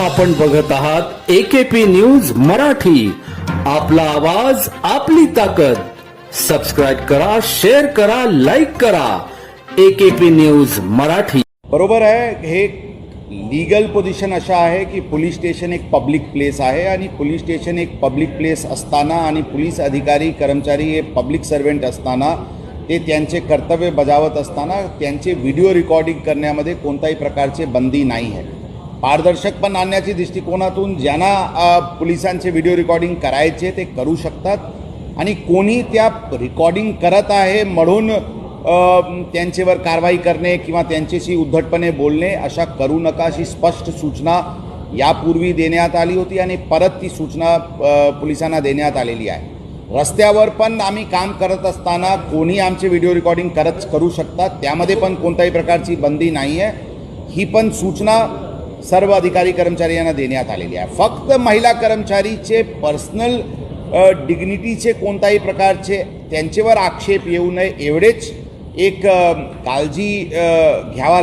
आपण बघत आहात एकेपी न्यूज मराठी. आपला आवाज आपली ताकद. सबस्क्राईब करा शेअर करा लाईक करा. AKP news Marathi. बरोबर आहे हे लीगल पोझिशन अशा आहे की पोलीस स्टेशन एक पब्लिक प्लेस आहे आणि पोलीस स्टेशन एक पब्लिक प्लेस असताना आणि पोलीस अधिकारी कर्मचारी हे पब्लिक सर्वेंट असताना ते त्यांचे कर्तव्य बजावत असताना त्यांचे व्हिडिओ रेकॉर्डिंग करण्यामध्ये कोणत्याही प्रकारचे बंदी नाही आहे. पारदर्शकपण आणण्याच्या दृष्टिकोनातून ज्यांना पोलिसांचे व्हिडिओ रेकॉर्डिंग करायचे ते करू शकतात. आणि कोणी त्या रेकॉर्डिंग करत आहे म्हणून त्यांच्यावर कारवाई करणे किंवा त्यांच्याशी उद्धटपणे बोलणे अशा करू नका अशी स्पष्ट सूचना यापूर्वी देण्यात आली होती आणि परत ती सूचना पोलिसांना देण्यात आलेली आहे. रस्त्यावर पण आम्ही काम करत असताना कोणी आमचे व्हिडिओ रेकॉर्डिंग करत करू शकतात. त्यामध्ये पण कोणत्याही प्रकारची बंदी नाही आहे ही पण सूचना सर्व अधिकारी कर्मचारी यांना देण्यात आलेली आहे. फक्त महिला कर्मचारीचे पर्सनल डिग्निटीचे कोणताही प्रकारचे त्यांच्यावर आक्षेप येऊ नये एवढेच एक काळजी घ्यावा